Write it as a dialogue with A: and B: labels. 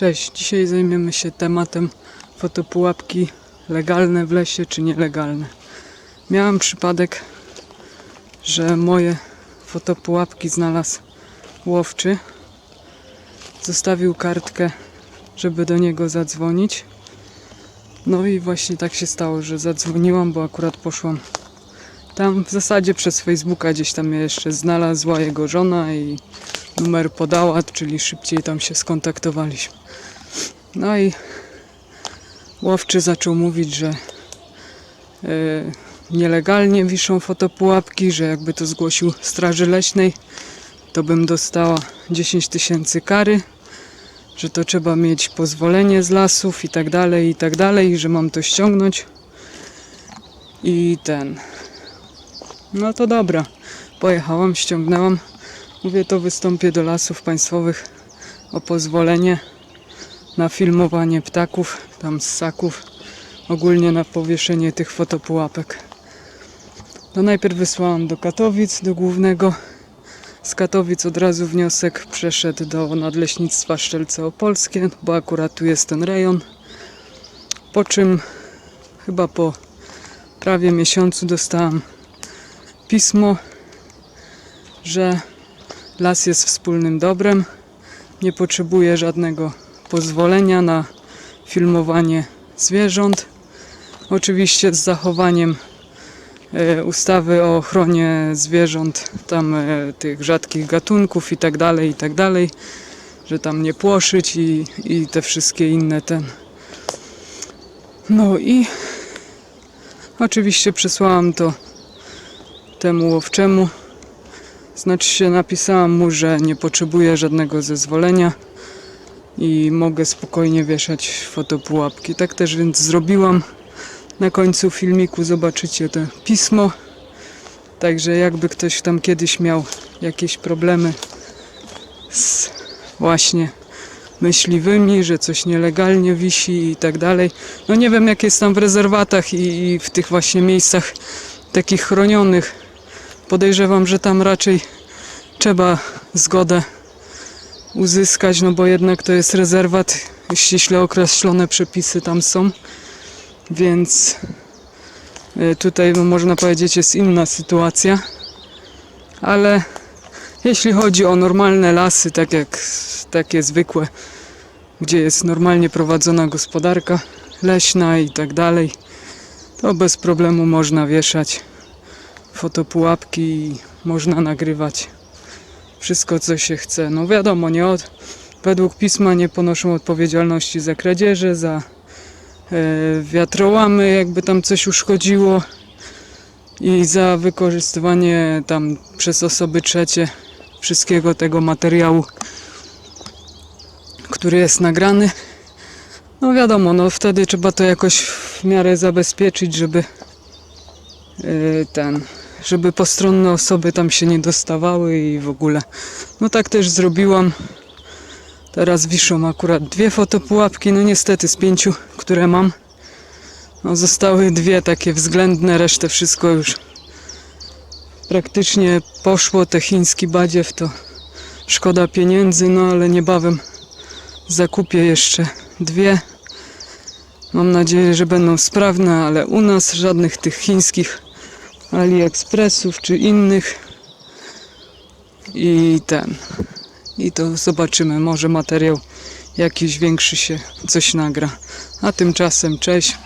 A: Cześć, dzisiaj zajmiemy się tematem fotopułapki legalne w lesie czy nielegalne. Miałem przypadek, że moje fotopułapki znalazł łowczy. Zostawił kartkę, żeby do niego zadzwonić. No i właśnie tak się stało, że zadzwoniłam, bo akurat poszłam tam w zasadzie przez Facebooka gdzieś tam mnie jeszcze znalazła jego żona i numer podała, czyli szybciej tam się skontaktowaliśmy. No i łowczy zaczął mówić, że e, nielegalnie wiszą fotopułapki, że jakby to zgłosił Straży Leśnej, to bym dostała 10 tysięcy kary, że to trzeba mieć pozwolenie z lasów i tak dalej, i tak dalej, i że mam to ściągnąć. I ten. No to dobra. Pojechałam, ściągnęłam. Mówię, to wystąpię do lasów państwowych o pozwolenie na filmowanie ptaków, tam ssaków, ogólnie na powieszenie tych fotopułapek. No najpierw wysłałam do Katowic, do głównego. Z Katowic od razu wniosek przeszedł do Nadleśnictwa Szczelce Opolskie, bo akurat tu jest ten rejon. Po czym chyba po prawie miesiącu dostałam pismo, że las jest wspólnym dobrem, nie potrzebuje żadnego pozwolenia na filmowanie zwierząt. Oczywiście z zachowaniem e, ustawy o ochronie zwierząt, tam e, tych rzadkich gatunków i tak dalej, i tak dalej, że tam nie płoszyć i, i te wszystkie inne ten. No i oczywiście przesłałam to temu łowczemu. Znaczy się napisałam mu, że nie potrzebuję żadnego zezwolenia i mogę spokojnie wieszać fotopułapki. Tak też więc zrobiłam. Na końcu filmiku zobaczycie to pismo. Także jakby ktoś tam kiedyś miał jakieś problemy z właśnie myśliwymi, że coś nielegalnie wisi i tak dalej. No nie wiem jak jest tam w rezerwatach i, i w tych właśnie miejscach takich chronionych. Podejrzewam, że tam raczej trzeba zgodę uzyskać, no bo jednak to jest rezerwat, ściśle określone przepisy tam są, więc y, tutaj no, można powiedzieć jest inna sytuacja, ale jeśli chodzi o normalne lasy, tak jak takie zwykłe, gdzie jest normalnie prowadzona gospodarka leśna i tak dalej, to bez problemu można wieszać fotopułapki można nagrywać wszystko co się chce. No wiadomo, nie od, według pisma nie ponoszą odpowiedzialności za kradzieże, za e, wiatrołamy, jakby tam coś uszkodziło i za wykorzystywanie tam przez osoby trzecie wszystkiego tego materiału, który jest nagrany. No wiadomo, no wtedy trzeba to jakoś w miarę zabezpieczyć, żeby yy, ten, żeby postronne osoby tam się nie dostawały i w ogóle. No tak też zrobiłam. Teraz wiszą akurat dwie fotopułapki, no niestety z pięciu, które mam. No zostały dwie takie względne, resztę wszystko już praktycznie poszło. Te chiński badziew to szkoda pieniędzy, no ale niebawem zakupię jeszcze dwie. Mam nadzieję, że będą sprawne, ale u nas żadnych tych chińskich AliExpressów czy innych. I ten. I to zobaczymy. Może materiał jakiś większy się coś nagra. A tymczasem cześć.